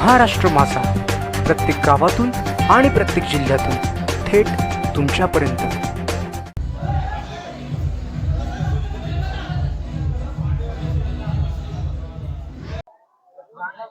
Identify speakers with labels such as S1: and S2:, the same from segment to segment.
S1: महाराष्ट्र माझा. प्रत्येक गावातून आणि प्रत्येक जिल्ह्यातून थेट तुमच्यापर्यंत.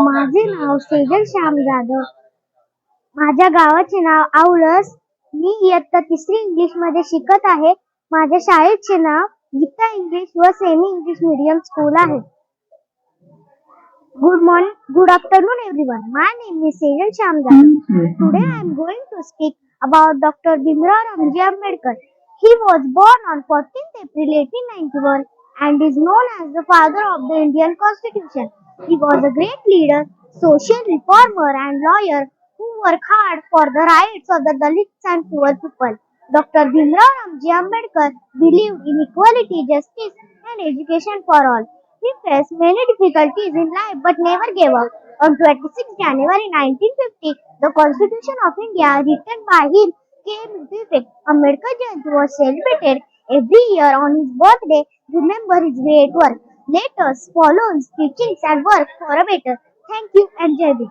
S2: माझे नाव सेजल श्याम जाधव. माझ्या गावाचे नाव आवळस. मी इयत्ता तिसरी इंग्लिशमध्ये शिकत आहे. माझ्या शाळेचे नाव गीता इंग्लिश व सेमी इंग्लिश मीडियम स्कूल आहे. Good morning, good afternoon everyone. My name is Sejal Shamdar. Today I am going to speak about Dr. Bimrao Ramji Ambedkar. He was born on 14th April 1891 and is known as the father of the Indian Constitution. He was a great leader, social reformer and lawyer who worked hard for the rights of the Dalits and poor people. Dr. Bimrao Ramji Ambedkar believed in equality, justice and education for all. He faced many difficulties in life but never gave up. On 26 January 1950, the Constitution of India written by him came into effect. Ambedkar Jayanti was celebrated every year on his birthday. Remember his great work. Let us follow his teachings and work for a better. Thank you and Jai Bhim.